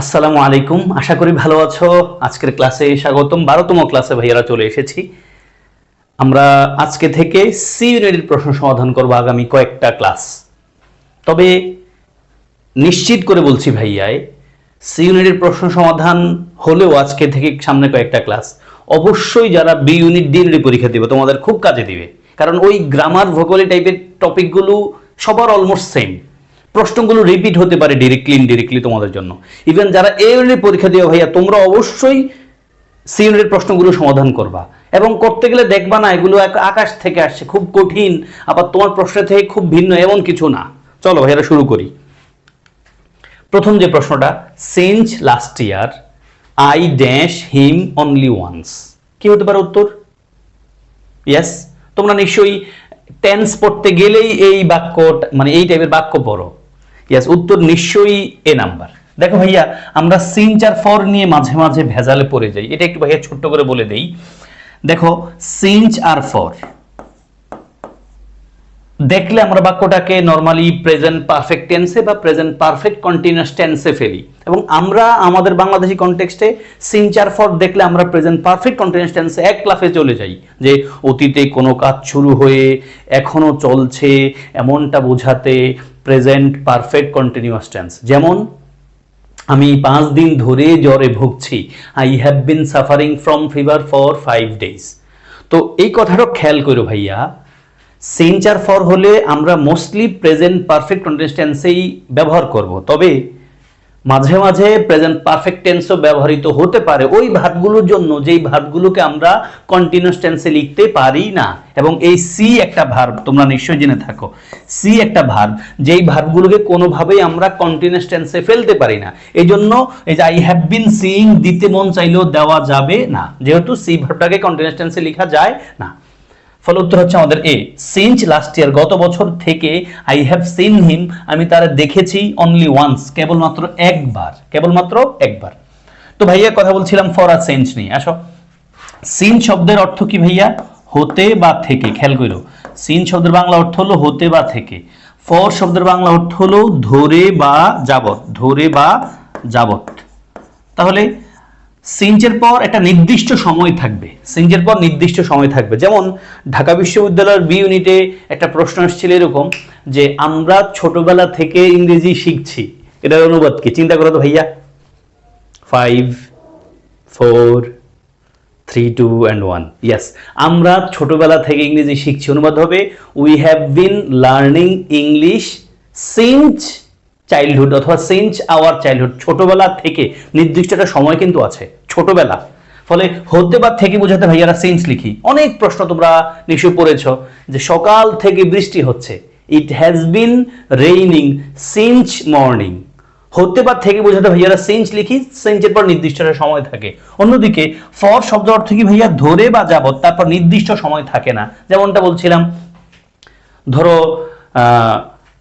আসসালামু আলাইকুম। আশা করি ভালো আছো। আজকের ক্লাসে স্বাগতম। বারোতম ক্লাসে ভাইয়ারা চলে এসেছি। আমরা আজকে থেকে সি ইউনিটের প্রশ্ন সমাধান করব আগামী কয়েকটা ক্লাস। তবে নিশ্চিত করে বলছি ভাইয়ায় সি ইউনিটের প্রশ্ন সমাধান হলেও আজকে থেকে সামনে কয়েকটা ক্লাস। অবশ্যই যারা বি ইউনিট ডি ইউনিট পরীক্ষা দিবে, তোমাদের খুব কাজে দিবে। কারণ ওই গ্রামার ভোকালি টাইপের টপিকগুলো সবার অলমোস্ট সেম প্রশ্নগুলো রিপিট হতে পারে ডিরেক্টলি ইনডিরেক্টলি তোমাদের জন্য। ইভেন যারা এ ইউনিটের পরীক্ষা দিও ভাইয়া, তোমরা অবশ্যই সি ইউনিটের প্রশ্নগুলো সমাধান করবা। এবং করতে গেলে দেখবা না, এগুলো আকাশ থেকে আসছে, খুব কঠিন। আবার তোমার প্রশ্ন থেকে খুব ভিন্ন, এমন কিছু না। চলো ভাইয়ারা শুরু করি। প্রথম যে প্রশ্নটা since last year I dash him only once কি হতে পারে উত্তর? ইয়াস তোমরা নিশ্চয়ই টেন্স পড়তে গেলেই এই বাক্য মানে এই টাইপের বাক্য পড়ো। ইয়েস উত্তর নিশ্চয়ই এ নাম্বার। দেখো ভাইয়া, আমরা সিঞ্চ আর ফর নিয়ে মাঝে মাঝে ভেজালে পড়ে যাই। এটা একটু ভাইয়া ছোট্ট করে বলে দেই। দেখো সিঞ্চ আর ফর দেখলে আমরা বাক্যটাকে নর্মালি প্রেজেন্ট পারফেক্ট টেন্সে বা প্রেজেন্ট পারফেক্ট কন্টিনিউয়াস টেন্সে ফেলি। এবং আমরা আমাদের বাংলাদেশি কনটেক্সটে সিনচার ফর দেখলে আমরা প্রেজেন্ট পারফেক্ট কন্টিনিউয়াস টেন্সে এক ক্লাসে চলে যাই। যে অতীতে কোনো কাজ শুরু হয়ে, এখনও চলছে, এমনটা বোঝাতে প্রেজেন্ট পারফেক্ট কন্টিনিউয়াস টেন্স যেমন, আমি পাঁচ দিন ধরে জ্বরে ভুগছি। I have been suffering from fever for five days তো এই কথাটা খেয়াল করো ভাইয়া। সেঞ্চার ফর হলে আমরা মোস্টলি প্রেজেন্ট পারফেক্ট টেন্সেই ব্যবহার করব। তবে মাঝে মাঝে প্রেজেন্ট পারফেক্ট টেন্সও ব্যবহৃত হতে পারে। ওই ভাতগুলোর জন্য যেই ভাতগুলোকে আমরা কন্টিনিউয়াস টেন্সে লিখতে পারি না। এবং এই সি একটা ভার্ব তোমরা নিশ্চয়ই জেনে থাকো। সি একটা ভার্ব যেই ভার্বগুলোকে কোনোভাবেই আমরা কন্টিনিউয়াস টেন্সে ফেলতে পারি না। এই জন্য এই যে আই হ্যাভ বিন সিইং দিতে মন চাইলেও দেওয়া যাবে না। যেহেতু সি ভার্বটাকে কন্টিনিউয়াস টেন্সে লেখা যায় না। ফলে উত্তর হচ্ছে আমাদের এ সিন্স লাস্ট ইয়ার গত বছর থেকে আই হ্যাভ সিন হিম আমি তারা দেখেছি অনলি ওয়ান্স কেবলমাত্র একবার কেবলমাত্র একবার। তো ভাইয়া, কথা বলছিলাম ফর আর সেন্স নিয়ে, আসো। সিন শব্দের অর্থ কি ভাইয়া? হতে বা থেকে, খেয়াল করো সিন শব্দের বাংলা অর্থ হলো হতে বা থেকে। ফর শব্দের বাংলা অর্থ হলো ধরে বা যাবত ধরে বা যাবত তাহলে সিঞ্চের পর একটা নির্দিষ্ট সময় থাকবে। সিঞ্চের পর নির্দিষ্ট সময় থাকবে। যেমন ঢাকা বিশ্ববিদ্যালয়ের বি ইউনিটে একটা প্রশ্ন এসেছিল এরকম যে, আমরা ছোটবেলা থেকে ইংরেজি শিখছি। এটার অনুবাদ কি? চিন্তা করো তো ভাইয়া। Five four three two and one ইয়াস আমরা ছোটবেলা থেকে ইংরেজি শিখছি। অনুবাদ হবে we have been learning English since childhood অথবা সিঞ্চ আওয়ার চাইল্ডহুড ছোটবেলা থেকে নির্দিষ্ট একটা সময় কিন্তু আছে। ছোটবেলা। ফলে হতে বা থেকে বোঝাতে ভাইয়ারা সিঞ্চ লিখি। অনেক প্রশ্ন তোমরা নিশ্চয় পড়েছ যে সকাল থেকে বৃষ্টি হচ্ছে। It has been raining since morning হতে বা থেকে বোঝাতে ভাইয়ারা সিঞ্চ লিখি সিঞ্চের পর নির্দিষ্ট একটা সময় থাকে। অন্যদিকে ফর শব্দ অর্থ কি ভাইয়া ধরে বা যাবত তারপর নির্দিষ্ট সময় থাকে না। যেমনটা বলছিলাম, ধরো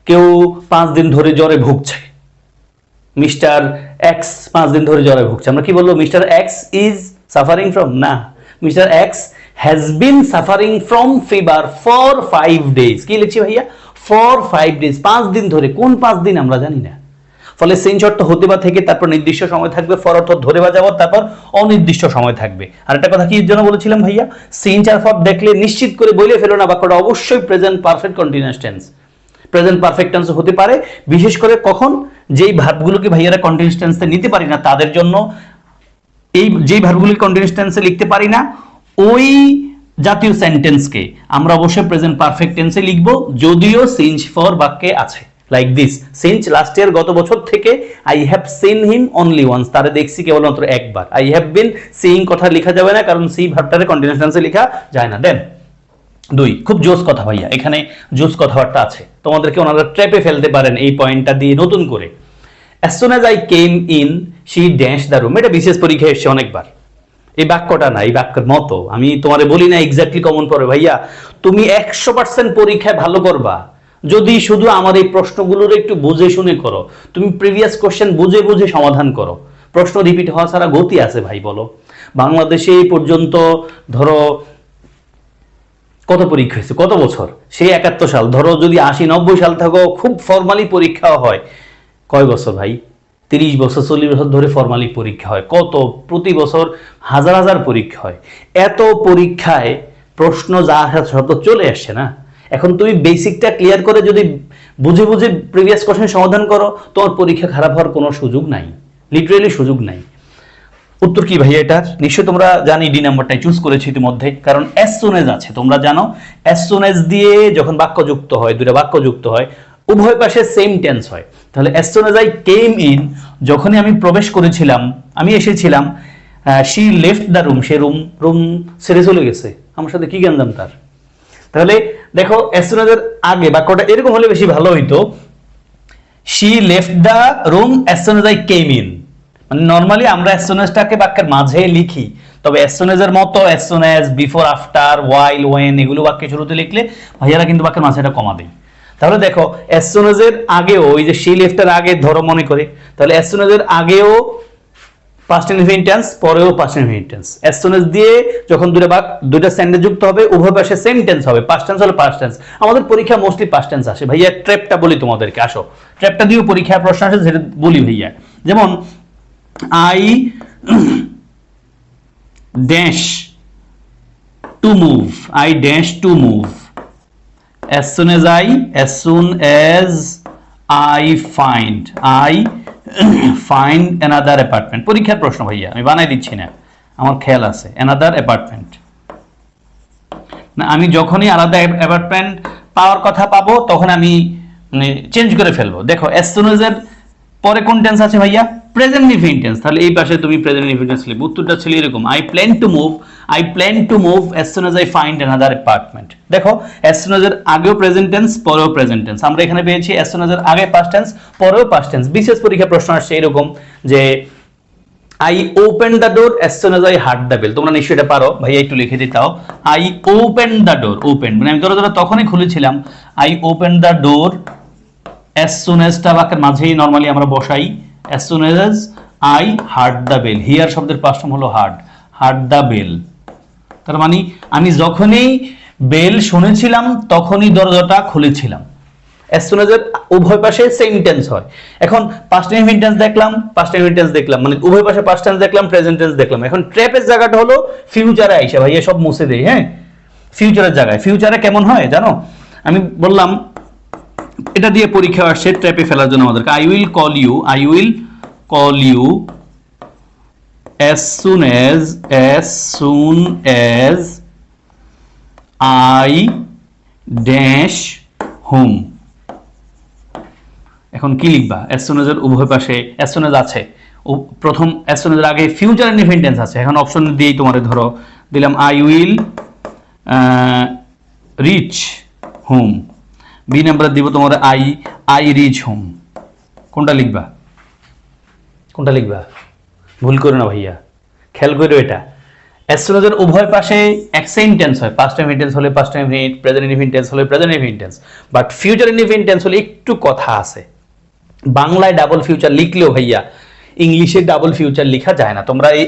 কেউ পাঁচ দিন ধরে জ্বরে ভুগছে। মিস্টার এক্স পাঁচ দিন ধরে জ্বরে ভুগছে। আমরা কি বলব? Mister X is suffering from না, mister X has been suffering from fever for five days কি লিখছি ভাইয়া? ফর ফাইভ ডেজ পাঁচ দিন ধরে। কোন পাঁচ দিন আমরা জানি না। ফলে সেঞ্চ অর্থ হতে বা থেকে, তারপর নির্দিষ্ট সময় থাকবে। ফর অর্থ ধরে বা যাবত তারপর অনির্দিষ্ট সময় থাকবে। আর একটা কথা কি জন্য বলেছিলাম ভাইয়া? সেঞ্চ আর ফর দেখলে নিশ্চিত করে বলে ফেলো না। বাক্যটা অবশ্যই present perfect continuous tense present perfect tense হতে পারে। বিশেষ করে কখন যেই ভার্বগুলোকে ভাইয়ারা কন্টিনিউয়াস টেন্সে নিতে পারি না, তাদের জন্য এই যেই ভার্বগুলি কন্টিনিউয়াস টেন্সে লিখতে পারি না, ওই জাতীয় সেন্টেন্সকে আমরা অবশ্যই প্রেজেন্ট পারফেক্ট টেন্সে লিখব, যদিও সিঞ্চ ফর বাক্যে আছে like this since last year গত বছর থেকে I have seen him only once তারে দেখছি কেবলমাত্র একবার। আই হ্যাভ বিন সিইং কথা লেখা যাবে না, কারণ সি ভার্বটারে কন্টিনিউয়াস টেন্সে লেখা যায় না। দেন দুই, খুব জোস কথা ভাইয়া, এখানে জোস কথাবার্তা আছে। তোমাদেরকে ওনারা ট্র্যাপে ফেলতে পারেন এই পয়েন্টটা দিয়ে নতুন করে। As as I came in she dash the room এটা বিশেষ পরীক্ষায় এসছে অনেকবার। এই বাক্যটা না, এই বাক্যের মতো। আমি তোমারে বলি না এক্স্যাক্টলি কমন পড়ে। ভাইয়া, তুমি একশো পার্সেন্ট পরীক্ষায় ভালো করবা। যদি শুধু আমার এই প্রশ্নগুলোর একটু বুঝে শুনে করো, তুমি প্রিভিয়াস কোশ্চেন বুঝে বুঝে সমাধান করো। প্রশ্ন রিপিট হওয়া ছাড়া গতি আছে ভাই, বলো। বাংলাদেশে এই পর্যন্ত ধরো কত পরীক্ষা হয়েছে? কত বছর? সেই একাত্তর সাল। ধরো যদি আশি, নব্বই সাল থাকো, খুব ফর্মালি পরীক্ষাও হয়। কয় বছর ভাই? তিরিশ বছর, চল্লিশ বছর ধরে ফর্মালি পরীক্ষা হয়। কত? প্রতি বছর হাজার হাজার পরীক্ষা হয়। এত পরীক্ষায় প্রশ্ন যা সব চলে আসছে না? এখন তুমি বেসিকটা ক্লিয়ার করে যদি বুঝে বুঝে প্রিভিয়াস কোশ্চেন সমাধান করো, তোমার পরীক্ষা খারাপ হওয়ার কোনো সুযোগ নাই। লিটারেলি সুযোগ নাই। উত্তর কি ভাইয়া এটার? নিশ্চয়ই তোমরা জানি ডি নাম্বারটাই চুজ করেছি ইতিমধ্যে, কারণ অ্যাজ সুন এজ আছে, তোমরা জানো? অ্যাজ সুন এজ দিয়ে যখন বাক্য যুক্ত হয় দুটা বাক্য যুক্ত হয়, উভয় পাশে সেম টেন্স হয়। তাহলে as as I came in যখনই আমি প্রবেশ করেছিলাম, আমি এসেছিলাম শি লেফট দ্য রুম সে রুম রুম ছেড়ে চলে গেছে। আমার সাথে কি জ্ঞান তার? তাহলে দেখো অ্যাজ সুন এজ এর আগে বাক্যটা এরকম হলে বেশি ভালো হইতো। She left the room as soon as I came in মানে নর্মালি আমরা অ্যাজ সুন এজটাকে বাক্যের মাঝে লিখি, তবে অ্যাজ সুন এজের মতো as soon as before after while when এগুলো বাক্যের শুরুতে লিখলে ভাইয়ারা কিন্তু বাক্যের মাঝে এটা কমা দেয়। তাহলে দেখো অ্যাজ সুন আগেও ওই যে শি লেফটের আগে ধরো মনে করে, তাহলে অ্যাজ সুন এজের আগেও পাস্ট ইনফিনিটেন্স পরেও past infinite tense as soon as দিয়ে যখন দুটো বাক দুটো সেন্টেন্স যুক্ত হবে, উভয় পাশে সেম টেন্স হবে। পাস্ট টেন্স হলে পাস্ট টেন্স আমাদের পরীক্ষা মোস্টলি পাস্ট টেন্স আসে। ভাইয়া ট্র্যাপটা বলি তোমাদেরকে, আসো। ট্র্যাপটা দিয়েও পরীক্ষার প্রশ্ন আসে, সেটা বলি ভাইয়া। যেমন I dash to move I dash to move as soon as I, as soon as I find. I find another apartment. পরীক্ষার প্রশ্ন, ভাইয়া, আমি বানাই দিচ্ছি না। আমার খেয়াল আছে। Another apartment. না, আমি যখনই আলাদা অ্যাপার্টমেন্ট পাওয়ার কথা পাবো, তখন আমি মানে চেঞ্জ করে ফেলব। দেখো, as soon as এর পরে কোন টেন্স আছে, ভাইয়া? প্রেজেন্ট নিফিন টেন্স তাহলে এই পাশে তুমি প্রেজেন্ট নিফিন টেন্স লিখবে। উত্তরটা ছিল এরকম I plan to move I plan to move as soon as I find another apartment দেখো অ্যাজ সুন এর আগেও প্রেজেন্ট টেন্স পরেও প্রেজেন্ট টেন্স আমরা এখানে পেয়েছি অ্যাজ সুন এর আগে পাস্ট টেন্স পরেও পাস্ট টেন্স বিশেষ পরীক্ষা প্রশ্ন আসছে এরকম যে I open the door as soon as I heard the bell তোমরা নিশ্চয়ই এটা পারো, ভাইয়া একটু লিখে দিতাও I open the door open মানে আমি ধরো ধরো তখনই খুলেছিলাম I open the door as soon এজটা বাক্যের মাঝেই নর্মালি আমরা বসাই। As soon as I heard the bell hear শব্দের পাঁচ ফর্ম হলো হার্ট হার্ট দ্য বেল তার মানে আমি যখনই বেল শুনেছিলাম, তখনই দরজাটা খুলেছিলাম। অ্যাজ উভয় পাশে সেম হয়। এখন পাস্ট ইনফিনিট টেন্স দেখলাম পাস্ট ইনফিনিট টেন্স দেখলাম। মানে উভয় পাশে পাস্ট টেন্স দেখলাম প্রেজেন্ট টেন্স দেখলাম। এখন ট্র্যাপের জায়গাটা হলো ফিউচারে আইসা। ভাই সব মুছে দেই হ্যাঁ? ফিউচারের জায়গায়। ফিউচারে কেমন হয়, জানো? আমি বললাম এটা দিয়ে পরীক্ষা আসছে ট্র্যাপে ফেলার জন্য আমাদেরকে I will call you I will call you as soon as as soon as I dash home. এখন কি লিখবা? As soon as উভয় পাশে, as soon আছে। প্রথম, as আগে ফিউচার ইনডিপেন্ডেন্স আছে। এখন অপশন দিয়েই তোমারে ধরো, দিলাম I will reach home B number দিব তোমার আই আই রিচ হোম কোনটা লিখবা? কোনটা লিখবা? ভুল করো না ভাইয়া। খেয়াল করো এটা। অ্যাস্ট্রোলজার উভয় পাশে এক টেন্স হয়। পাস্ট টাইম টেন্স হলে past time present infinite tense হলে present infinite tense but future infinite tense হলে একটু কথা আছে। বাংলায় ডাবল ফিউচার লিখলেও ভাইয়া, ইংলিশে ডাবল ফিউচার লেখা যায় না। তোমরা এই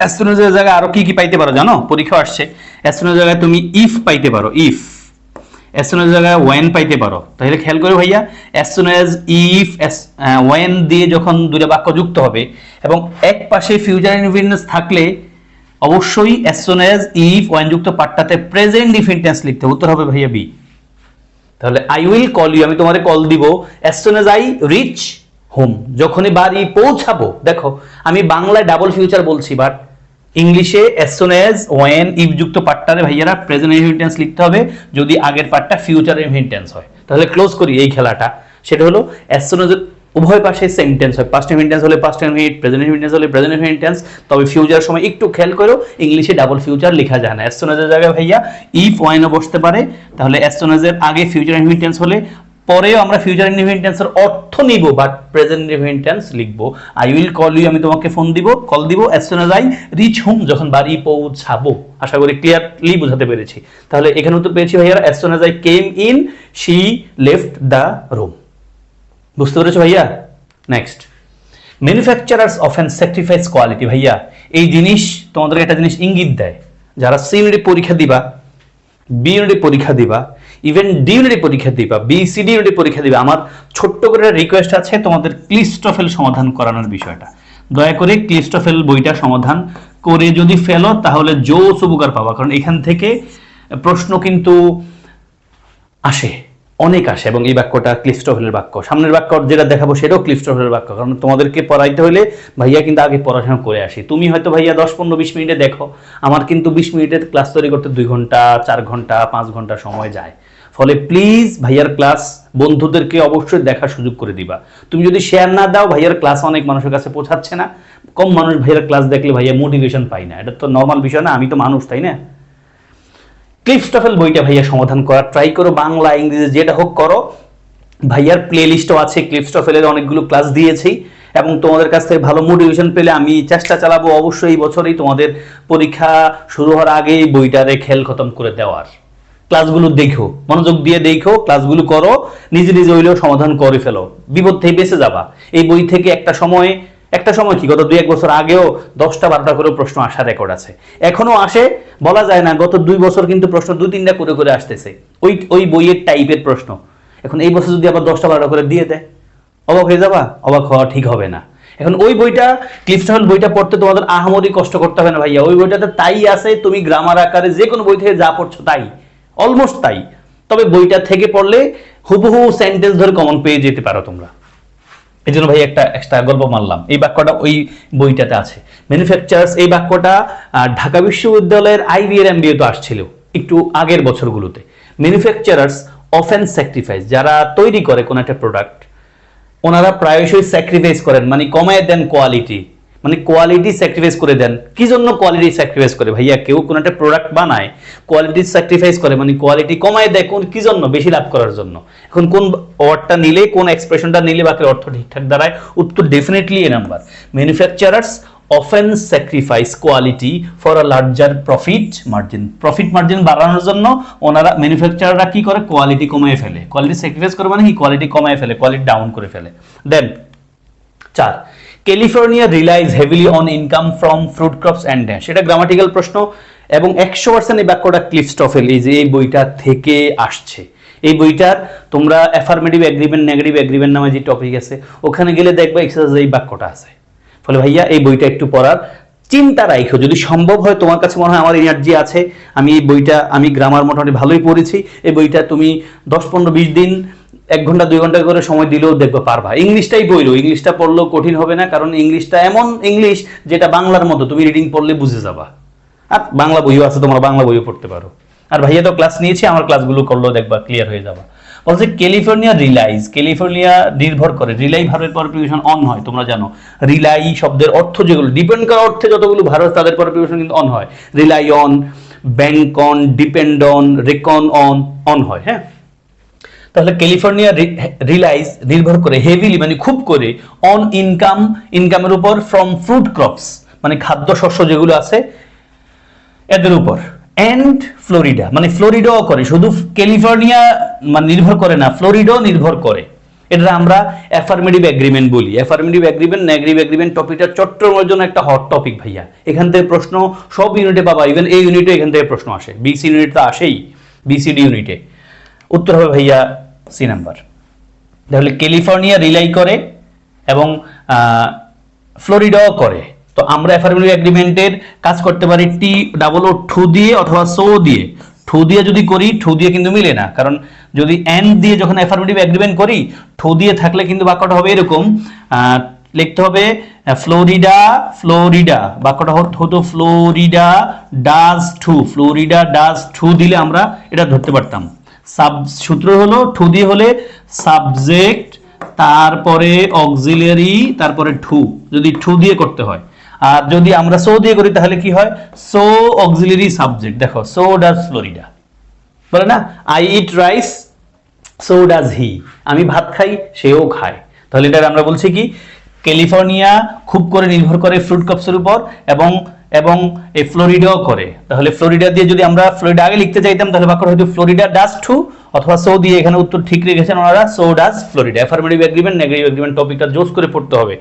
অ্যাস্ট্রোলজার জায়গায় আরও কি কি পাইতে পারো জানো? পরীক্ষা আসছে। অ্যাস্ট্রোলজার জায়গায় তুমি ইফ পাইতে পারো। ইফ as soon as জায়গায় ওয়েন পাইতে পারো। তাহলে খেয়াল করে ভাইয়া soon as if as when দিয়ে যখন দুটো বাক্য যুক্ত হবে, এবং এক পাশে ফিউচার ইনফিনিটেন্স থাকলে অবশ্যই as soon as if when যুক্ত পার্টটাতে প্রেজেন্ট ইনফিনিটেন্স লিখতে। উত্তর হবে ভাইয়া বি তাহলে আই উইল কল ইউ আমি তোমারে কল দিব। As soon as I reach home যখনই বাড়ি পৌঁছাবো, দেখো, আমি বাংলায় ডাবল ফিউচার বলছি বাট ইংলিশে as soon as, when, if যুক্ত পার্টটারে ভাইয়ারা প্রেজেন্ট ইনফিনিটেন্স লিখতে হবে, যদি আগের পার্টটা ফিউচার ইনফিনিটেন্স হয়। তাহলে ক্লোজ করি এই খেলাটা। সেটা হলো, as soon as উভয় পাশে সেন্টেন্স হয়। পাস্ট ইনফিনিটেন্স হলে পাস্ট ইনফিনিট প্রেজেন্ট ইনফিনিটেন্স হলে প্রেজেন্ট ইনফিনিটেন্স তবে ফিউচার সময় একটু খেয়াল করো ইংলিশে ডাবল ফিউচার লেখা যায় না। Soon as এর জায়গায় ভাইয়া ইফ ওয়াইনও বসতে পারে, তাহলে soon as এর আগে ফিউচার ইনফিনিটেন্স হলে পরেও আমরা ফিউচার ইনফিনিটেন্সের অর্থ নিব বাট প্রেজেন্ট ইনফিনিটেন্স লিখব। আই উইল কল ইউ আমি তোমাকে ফোন দিব কল দিব as soon as I reach home যখন বাড়ি পৌঁছাবো। আশা করি ক্লিয়ারলি বোঝাতে পেরেছি। তাহলে এখানে তো পেয়েছি, ভাইয়ারা as soon as I came in she left the room বুঝতে পেরেছ ভাইয়া? Next manufacturers often sacrifice quality ভাইয়া, এই জিনিস তোমাদের একটা জিনিস ইঙ্গিত দেয়। যারা সি ইউনিটে পরীক্ষা দিবা বি ইউনিটে পরীক্ষা দিবা ইভেন ডি ইউনিটে পরীক্ষা দিবা বি সি ইউনিটে পরীক্ষা দিবা, আমার ছোট্ট করে রিকোয়েস্ট আছে তোমাদের ক্লিস্টোফেল সমাধান করানোর বিষয়টা। দয়া করে ক্লিস্টোফেল বইটা সমাধান করে যদি ফেলো, তাহলে জোস উপকার পাবা, কারণ এখান থেকে প্রশ্ন কিন্তু আসে, অনেক আসে, এবং এই বাক্যটা ক্লিস্টোফেলের বাক্য। সামনের বাক্য যেটা দেখাবো সেটাও ক্লিস্টোফেলের বাক্য, কারণ তোমাদেরকে পড়াইতে হলে ভাইয়া কিন্তু আগে পড়াশোনা করে আসি। তুমি হয়তো ভাইয়া দশ, পনেরো, বিশ মিনিটে দেখো, আমার কিন্তু বিশ মিনিটের ক্লাস তৈরি করতে দুই ঘণ্টা, চার ঘণ্টা, পাঁচ ঘণ্টা সময় যায়। ফলে প্লিজ ভাইয়ার ক্লাস বন্ধুদেরকে অবশ্যই দেখার সুযোগ করে দিবা। তুমি যদি শেয়ার না দাও, ভাইয়ার ক্লাস অনেক মানুষের কাছে পৌঁছাচ্ছে না। কম মানুষ ভাইয়ার ক্লাস দেখলে ভাইয়া মোটিভেশন পাই না। এটা তো নর্মাল বিষয় না, আমি তো মানুষ, তাই না? ক্লিফস্টফেল বইটা ভাইয়া সমাধান করার ট্রাই করো, বাংলা, ইংরেজি, যেটা হোক করো। ভাইয়ার প্লে লিস্টও আছে ক্লিফস্টফেলের অনেকগুলো ক্লাস দিয়েছি। এবং তোমাদের কাছ থেকে ভালো মোটিভেশন পেলে আমি চেষ্টা চালাবো অবশ্যই এই বছরেই তোমাদের পরীক্ষা শুরু হওয়ার আগেই বইটারে খেল খতম করে দেওয়ার। ক্লাসগুলো দেখো, মনোযোগ দিয়ে দেখো, ক্লাসগুলো করো, নিজে নিজে হইলেও সমাধান করে ফেলো। বিপদ থেকে বেঁচে যাবা। এই বই থেকে একটা সময় একটা সময় কি? গত দুই এক বছর আগেও দশটা বারোটা করে প্রশ্ন আসার রেকর্ড আছে। এখনও আসে, বলা যায় না, গত দুই বছর কিন্তু প্রশ্ন দুই তিনটা করে করে আসতেছে। ওই ওই বইয়ের টাইপের প্রশ্ন। এখন এই বছর যদি আবার দশটা বারোটা করে দিয়ে দেয়, অবাক হয়ে যাবা? অবাক হওয়া ঠিক হবে না। এখন ওই বইটা ক্লিফস্টল বইটা পড়তে তোমাদের আহামরি কষ্ট করতে হবে না ভাইয়া। ওই বইটাতে তাই আছে, তুমি গ্রামার আকারে যে কোনো বই থেকে যা পড়ছো তাই। অলমোস্ট তাই। তবে বইটা থেকে পড়লে হুবহু সেন্টেন্স ধরে কমন পেয়ে যেতে পারো তোমরা। এই জন্য ভাই একটা এক্সট্রা গল্প মারলাম এই বাক্যটা ওই বইটাতে আছে। ম্যানুফ্যাকচারার্স এই বাক্যটা ঢাকা বিশ্ববিদ্যালয়ের আইবিএর এমবিএ তো আসছিল একটু আগের বছরগুলোতে। ম্যানুফ্যাকচারার্স অফেন স্যাক্রিফাইস যারা তৈরি করে কোনো একটা প্রোডাক্ট ওনারা প্রায়শই স্যাক্রিফাইস করেন মানে কমায় দেন কোয়ালিটি মানে কোয়ালিটি স্যাক্রিফাইস করে দেন। কি জন্য কোয়ালিটি স্যাক্রিফাইস করে? ভাইয়া, কেউ কোনো একটা প্রোডাক্ট বানায় কোয়ালিটি স্যাক্রিফাইস করে মানে কোয়ালিটি কমায় দেয়, কোন কি জন্য? বেশি লাভ করার জন্য। এখন কোন ওয়ার্ডটা নিলে, কোন এক্সপ্রেশনটা নিলে, বাকি অর্থ ঠিকঠাক দাঁড়ায়, উত্তর definitely A number. Manufacturers often sacrifice quality for a larger profit margin profit margin বাড়ানোর জন্য ওনারা ম্যানুফ্যাকচারাররা কি করে? কোয়ালিটি কমায় ফেলে। কোয়ালিটি স্যাক্রিফাইস করে মানে কি? কোয়ালিটি কমায় ফেলে কোয়ালিটি ডাউন করে ফেলে। দেন চার California relies heavily on income from fruit crops and dash এটা গ্রামাটিক্যাল প্রশ্ন, এবং একশো পার্সেন্ট এই বাক্যটা ক্লিফস্টফেল, এই যে এই বইটা থেকে আসছে। এই বইটার তোমরা অ্যাফার্মেটিভ এগ্রিমেন্ট নেগেটিভ এগ্রিমেন্ট নামে যে টপিক আছে, ওখানে গেলে দেখবে এক্সারসাইজ এই বাক্যটা আছে। ফলে ভাইয়া, এই বইটা একটু পড়ার চিন্তা রাখো যদি সম্ভব হয় তোমার কাছে মনে হয় আমার এনার্জি আছে, আমি এই বইটা, আমি গ্রামার মোটামুটি ভালোই পড়েছি, এই বইটা তুমি দশ পনেরো বিশ দিন এক ঘণ্টা, দুই ঘণ্টা করে সময় দিলেও দেখবে পারবা। ইংলিশটাই বইলো, ইংলিশটা পড়লেও কঠিন হবে না, কারণ ইংলিশটা এমন ইংলিশ যেটা বাংলার মতো, তুমি রিডিং পড়লে বুঝে যাবা। আর বাংলা বইও আছে, তোমরা বাংলা বইও পড়তে পারো। আর ভাইয়া তো ক্লাস নিয়েছি, আমার ক্লাসগুলো করলেও দেখবা ক্লিয়ার হয়ে যাবা। বলছে ক্যালিফোর্নিয়া রিলাইজ, ক্যালিফোর্নিয়া নির্ভর করে, রিলাই ভার্বের পর প্রিপোজিশন অন হয়, তোমরা জানো। রিলাই শব্দের অর্থ যেগুলো ডিপেন্ড করা অর্থে যতগুলো ভার্ব তাদের পর প্রিপোজিশন কিন্তু অন হয়। Rely on bank on depend on reckon on on হয় হ্যাঁ? তাহলে ক্যালিফোর্নিয়া রিলাইজ নির্ভর করে হেভিলি মানে খুব করে অন ইনকাম ইনকামের উপর ফ্রম ফ্রুট ক্রপস মানে খাদ্য শস্য যেগুলো আছে, এদের উপর। অ্যান্ড ফ্লোরিডা মানে ফ্লোরিডাও করে, শুধু ক্যালিফোর্নিয়া মানে নির্ভর করে না ফ্লোরিডাও নির্ভর করে। এটা আমরা অ্যাফার্মেটিভ এগ্রিমেন্ট বলি। অ্যাফার্মেটিভ এগ্রিমেন্ট নেগেটিভ এগ্রিমেন্ট টপিকটা চট্টগ্রামের জন্য একটা হট টপিক ভাইয়া। এখান থেকে প্রশ্ন সব ইউনিটে পাবা ইভেন এই ইউনিটে এখান থেকে প্রশ্ন আসে। বিসি ইউনিট তো আসেই বিসিডি ইউনিটে উত্তর হবে ভাইয়া সি নাম্বার তাহলে ক্যালিফোর্নিয়া রিলাই করে এবং ফ্লোরিডাও করে। তো আমরা অ্যাফার্মেটিভ এগ্রিমেন্টের কাজ করতে পারি টি ডাবল ও ঠু দিয়ে অথবা সো দিয়ে। ঠু দিয়ে যদি করি ঠু দিয়ে কিন্তু মিলে না। কারণ যদি এন দিয়ে যখন অ্যাফার্মেটিভ এগ্রিমেন্ট করি ঠু দিয়ে থাকলে কিন্তু বাক্যটা হবে এরকম লিখতে হবে ফ্লোরিডা ফ্লোরিডা। বাক্যটা হত- Florida does too Florida does too দিলে আমরা এটা ধরতে পারতাম। সাব সূত্র হলো টু দিয়ে হলে সাবজেক্ট, তারপরে অক্সিলিয়ারি, তারপরে ঠু। যদি ঠু দিয়ে করতে হয়। আর যদি আমরা সো দিয়ে করি, তাহলে কি হয়? So auxiliary subject. দেখো, সো ডাজ ফ্লোরিডা। বলে না? I eat rice, so does he. আমি ভাত খাই, সেও খায়। তাহলে এটা আমরা বলছি কি? ক্যালিফোর্নিয়া খুব করে নির্ভর করে ফ্রুট কাপসের উপর এবং এবং এই ফ্লোরিডাও করে। তাহলে ফ্লোরিডা দিয়ে যদি আমরা ফ্লোরিডা আগে লিখতে চাইতাম, তাহলে বাক্য হয়তো ফ্লোরিডা ডাস টু অথবা সো দিয়ে এখানে উত্তর ঠিক রেখেছেন ওনারা so does Florida. Affirmative agreement negative agreement টপিকটা জোস করে পড়তে হবে।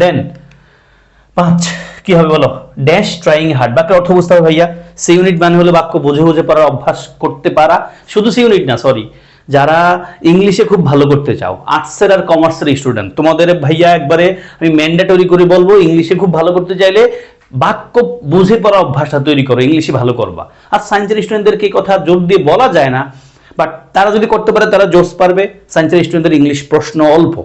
দেন পাঁচ, কি হবে বলো? ড্যাশ ট্রাইং হার্ড বাক্যের অর্থ বুঝতে হবে ভাইয়া। সি ইউনিট মানে হলো বাক্য বুঝে বুঝে পড়ার অভ্যাস করতে পারা। শুধু সি ইউনিট না সরি যারা ইংলিশে খুব ভালো করতে চাও আর্টসের আর কমার্সের স্টুডেন্ট তোমাদের ভাইয়া একবারে আমি ম্যান্ডেটরি করে বলব ইংলিশে খুব ভালো করতে চাইলে বাক্য বুঝে পড়া অভ্যাসটা তৈরি করো, ইংলিশে ভালো করবা। আর সায়েন্সের স্টুডেন্টদেরকে এই কথা জোর দিয়ে বলা যায় না? বাট তারা যদি করতে পারে, তারা জোস পারবে। সায়েন্সের স্টুডেন্টদের ইংলিশ প্রশ্ন অল্প।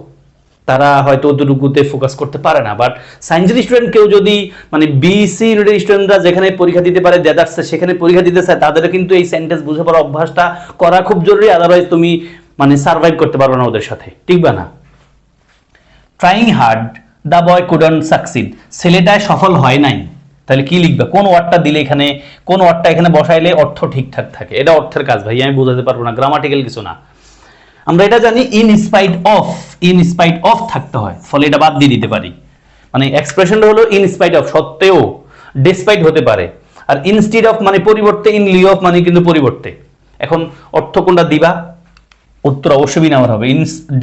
তারা হয়তো অতটুকুতে ফোকাস করতে পারে না। বাট সায়েন্সের স্টুডেন্ট কেউ যদি মানে বিসি ইউনিটের স্টুডেন্টরা যেখানে পরীক্ষা দিতে পারে দেদার্সে সেখানে পরীক্ষা দিতে চায় তাদের কিন্তু এই সেন্টেন্স বুঝে পড়ার অভ্যাসটা করা খুব জরুরি। আদারওয়াইজ তুমি মানে সার্ভাইভ করতে পারবে না ওদের সাথে। ঠিক বা না? Trying hard the boy couldn't succeed ছেলেটা সফল হয় নাই। তাহলে কি লিখবে? কোন ওয়ার্ডটা দিলে এখানে, কোন ওয়ার্ডটা এখানে বসাইলে অর্থ ঠিকঠাক থাকে? এটা অর্থের কাজ ভাই, আমি বোঝাতে পারব না গ্রামাটিক্যাল কিছু না। আমরা এটা জানি in spite of in spite of থাকতে হয়। ফলে এটা বাদ দিয়ে দিতে পারি। মানে এক্সপ্রেশনটা হলো ইন স্পাইট অফ সত্ত্বেও ডিসপাইট হতে পারে। আর ইনস্টিড অফ মানে পরিবর্তে ইন লিউ অফ মানে কিন্তু পরিবর্তে। এখন অর্থ কোনটা দিবা? উত্তর অবশ্যই আমার হবে।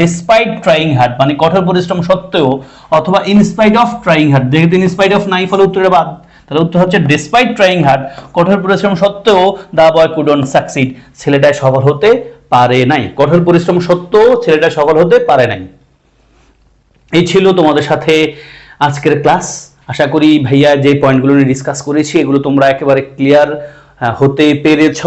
ডিসপাইট ট্রাইং হার্ড মানে কঠোর পরিশ্রম সত্ত্বেও অথবা in spite of trying hard যেহেতু ইনস্পাইট অফ নাই, ফলে উত্তরের বাদ। তাহলে উত্তর হচ্ছে ডিসপাইট ট্রাইং হার্ড কঠোর পরিশ্রম সত্ত্বেও দা বয় কুডন সাকসিড ছেলেটা সফল হতে পারে নাই। কঠোর পরিশ্রম সত্ত্বেও ছেলেটা সফল হতে পারে নাই। এই ছিল তোমাদের সাথে আজকের ক্লাস। আশা করি ভাইয়া যে পয়েন্টগুলো নিয়ে ডিসকাস করেছি, এগুলো তোমরা একেবারে ক্লিয়ার হতে পেরেছ।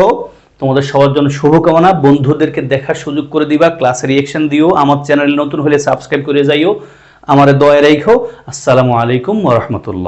তোমাদের সবার জন্য শুভকামনা। বন্ধুদেরকে দেখার সুযোগ করে দিবা, ক্লাসে রিয়েকশন দিও, আমার চ্যানেল নতুন হলে সাবস্ক্রাইব করে যাইও। আমার দয়া রেখো আসসালামু আলাইকুম রাহমাতুল্লাহ।